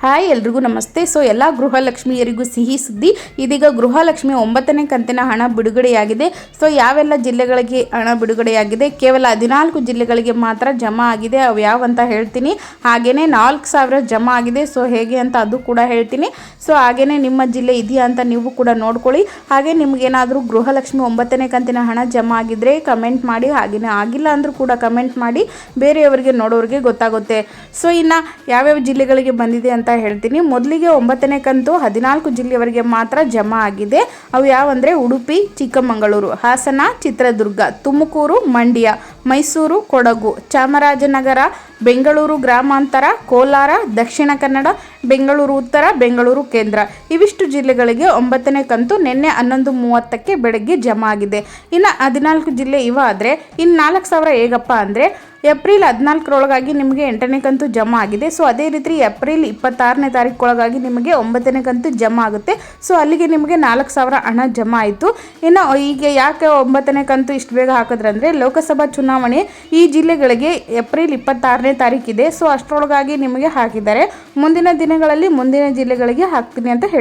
Hi, ಎಲ್ರಿಗೂ ನಮಸ್ತೆ. So, ಎಲ್ಲ ಗೃಹಲಕ್ಷ್ಮಿಯರಿಗೂ ಸಿಹಿ ಸುದ್ದಿ. ಇದೀಗ ಗೃಹಲಕ್ಷ್ಮಿ ಒಂಬತ್ತನೇ ಕಂತಿನ ಹಣ ಬಿಡುಗಡೆಯಾಗಿದೆ. ಸೊ, ಯಾವೆಲ್ಲ ಜಿಲ್ಲೆಗಳಿಗೆ ಹಣ ಬಿಡುಗಡೆಯಾಗಿದೆ? ಕೇವಲ ಹದಿನಾಲ್ಕು ಜಿಲ್ಲೆಗಳಿಗೆ ಮಾತ್ರ ಜಮಾ ಆಗಿದೆ. ಅವು ಯಾವಂತ ಹೇಳ್ತೀನಿ. ಹಾಗೆಯೇ ನಾಲ್ಕು ಸಾವಿರ ಜಮಾ ಆಗಿದೆ. ಸೊ, ಹೇಗೆ ಅಂತ ಅದು ಕೂಡ ಹೇಳ್ತೀನಿ. ಸೊ ಹಾಗೇ ನಿಮ್ಮ ಜಿಲ್ಲೆ ಇದೆಯಾ ಅಂತ ನೀವು ಕೂಡ ನೋಡ್ಕೊಳ್ಳಿ. ಹಾಗೆ ನಿಮಗೇನಾದರೂ ಗೃಹಲಕ್ಷ್ಮಿ ಒಂಬತ್ತನೇ ಕಂತಿನ ಹಣ ಜಮಾ ಆಗಿದ್ರೆ ಕಮೆಂಟ್ ಮಾಡಿ. ಹಾಗೆಯೇ ಆಗಿಲ್ಲ ಅಂದರೂ ಕೂಡ ಕಮೆಂಟ್ ಮಾಡಿ. ಬೇರೆಯವರಿಗೆ ನೋಡೋರಿಗೆ ಗೊತ್ತಾಗುತ್ತೆ. ಸೊ, ಇನ್ನು ಯಾವ್ಯಾವ ಜಿಲ್ಲೆಗಳಿಗೆ ಬಂದಿದೆ ಅಂತ ಹೇಳ್ತೀನಿ. ಮೊದಲಿಗೆ ಒಂಬತ್ತನೇ ಕಂತು ಹದಿನಾಲ್ಕು ಜಿಲ್ಲೆಯವರೆಗೆ ಮಾತ್ರ ಜಮಾ ಆಗಿದೆ. ಅವು ಯಾವಂದರೆ ಉಡುಪಿ, ಚಿಕ್ಕಮಗಳೂರು, ಹಾಸನ, ಚಿತ್ರದುರ್ಗ, ತುಮಕೂರು, ಮಂಡ್ಯ, ಮೈಸೂರು, ಕೊಡಗು, ಚಾಮರಾಜನಗರ, ಬೆಂಗಳೂರು ಗ್ರಾಮಾಂತರ, ಕೋಲಾರ, ದಕ್ಷಿಣ ಕನ್ನಡ, ಬೆಂಗಳೂರು ಉತ್ತರ, ಬೆಂಗಳೂರು ಕೇಂದ್ರ. ಇವಿಷ್ಟು ಜಿಲ್ಲೆಗಳಿಗೆ ಒಂಬತ್ತನೇ ಕಂತು ನಿನ್ನೆ ಹನ್ನೊಂದು ಮೂವತ್ತಕ್ಕೆ ಬೆಳಗ್ಗೆ ಜಮಾ ಆಗಿದೆ. ಇನ್ನು ಹದಿನಾಲ್ಕು ಜಿಲ್ಲೆ ಇವ ಆದರೆ ಇನ್ನು ನಾಲ್ಕು ಸಾವಿರ ಹೇಗಪ್ಪ ಅಂದರೆ ಏಪ್ರಿಲ್ ಹದಿನಾಲ್ಕರೊಳಗಾಗಿ ನಿಮಗೆ ಎಂಟನೇ ಕಂತು ಜಮಾ ಆಗಿದೆ. ಸೊ, ಅದೇ ರೀತಿ ಏಪ್ರಿಲ್ ಇಪ್ಪತ್ತಾರನೇ ತಾರೀಕೊಳಗಾಗಿ ನಿಮಗೆ ಒಂಬತ್ತನೇ ಕಂತು ಜಮಾ ಆಗುತ್ತೆ. ಸೊ, ಅಲ್ಲಿಗೆ ನಿಮಗೆ ನಾಲ್ಕು ಸಾವಿರ ಹಣ ಜಮಾ ಆಯಿತು. ಇನ್ನು, ಈಗ ಯಾಕೆ ಒಂಬತ್ತನೇ ಕಂತು ಇಷ್ಟು ಬೇಗ ಹಾಕಿದ್ರಂದರೆ, ಲೋಕಸಭಾ ಚುನಾವಣೆ ಈ ಜಿಲ್ಲೆಗಳಿಗೆ ಏಪ್ರಿಲ್ ಇಪ್ಪತ್ತಾರನೇ ತಾರೀಕಿದೆ ಸೊ, ಅಷ್ಟರೊಳಗಾಗಿ ನಿಮಗೆ ಹಾಕಿದ್ದಾರೆ. ಮುಂದಿನ ದಿನಗಳಲ್ಲಿ ಮುಂದಿನ ಜಿಲ್ಲೆಗಳಿಗೆ ಹಾಕ್ತೀನಿ ಅಂತ ಹೇಳಿ